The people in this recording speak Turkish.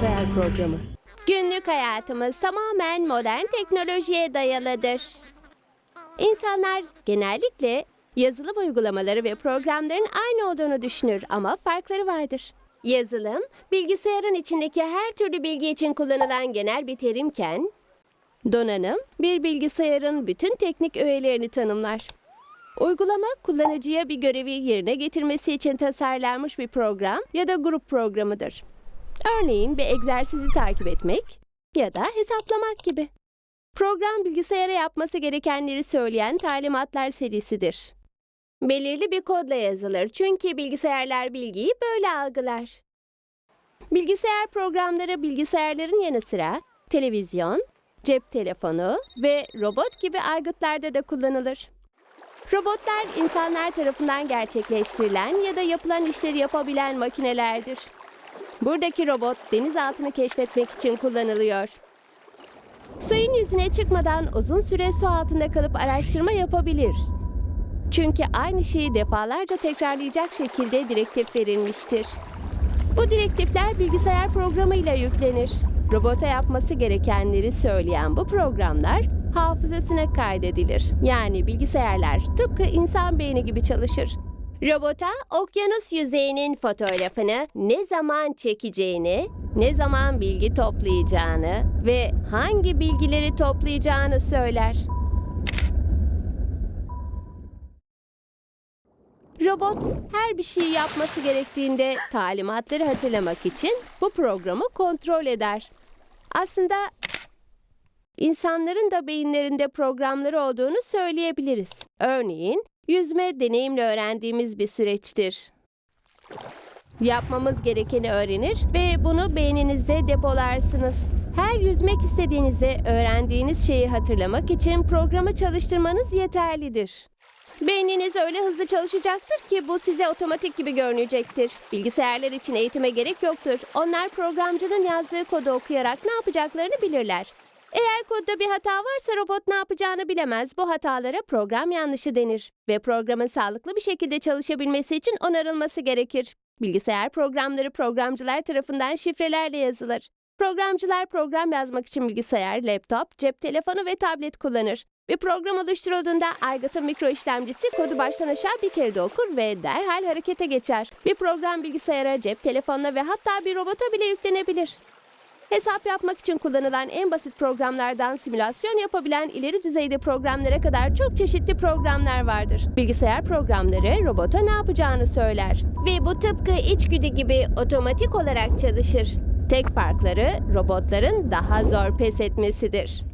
bilgisayar programı. Günlük hayatımız tamamen modern teknolojiye dayalıdır. İnsanlar genellikle yazılım uygulamaları ve programların aynı olduğunu düşünür ama farkları vardır. Yazılım, bilgisayarın içindeki her türlü bilgi için kullanılan genel bir terimken, donanım bir bilgisayarın bütün teknik öğelerini tanımlar. Uygulama, kullanıcıya bir görevi yerine getirmesi için tasarlanmış bir program ya da grup programıdır. Örneğin bir egzersizi takip etmek ya da hesaplamak gibi. Program bilgisayara yapması gerekenleri söyleyen talimatlar serisidir. Belirli bir kodla yazılır çünkü bilgisayarlar bilgiyi böyle algılar. Bilgisayar programları bilgisayarların yanı sıra televizyon, cep telefonu ve robot gibi aygıtlarda da kullanılır. Robotlar insanlar tarafından gerçekleştirilen ya da yapılan işleri yapabilen makinelerdir. Buradaki robot denizaltını keşfetmek için kullanılıyor. Suyun yüzüne çıkmadan uzun süre su altında kalıp araştırma yapabilir. Çünkü aynı şeyi defalarca tekrarlayacak şekilde direktif verilmiştir. Bu direktifler bilgisayar programıyla yüklenir. Robota yapması gerekenleri söyleyen bu programlar hafızasına kaydedilir. Yani bilgisayarlar tıpkı insan beyni gibi çalışır. Robota okyanus yüzeyinin fotoğrafını ne zaman çekeceğini, ne zaman bilgi toplayacağını ve hangi bilgileri toplayacağını söyler. Robot her bir şeyi yapması gerektiğinde talimatları hatırlamak için bu programı kontrol eder. Aslında insanların da beyinlerinde programları olduğunu söyleyebiliriz. Örneğin yüzme deneyimle öğrendiğimiz bir süreçtir. Yapmamız gerekeni öğrenir ve bunu beyninizde depolarsınız. Her yüzmek istediğinizde öğrendiğiniz şeyi hatırlamak için programı çalıştırmanız yeterlidir. Beyniniz öyle hızlı çalışacaktır ki bu size otomatik gibi görünecektir. Bilgisayarlar için eğitime gerek yoktur. Onlar programcının yazdığı kodu okuyarak ne yapacaklarını bilirler. Eğer kodda bir hata varsa robot ne yapacağını bilemez. Bu hatalara program yanlışı denir ve programın sağlıklı bir şekilde çalışabilmesi için onarılması gerekir. Bilgisayar programları programcılar tarafından şifrelerle yazılır. Programcılar program yazmak için bilgisayar, laptop, cep telefonu ve tablet kullanır. Bir program oluşturulduğunda aygıtın mikro işlemcisi kodu baştan aşağı bir kere de okur ve derhal harekete geçer. Bir program bilgisayara, cep telefonuna ve hatta bir robota bile yüklenebilir. Hesap yapmak için kullanılan en basit programlardan simülasyon yapabilen ileri düzeyde programlara kadar çok çeşitli programlar vardır. Bilgisayar programları robota ne yapacağını söyler. Ve bu tıpkı içgüdü gibi otomatik olarak çalışır. Tek farkları robotların daha zor pes etmesidir.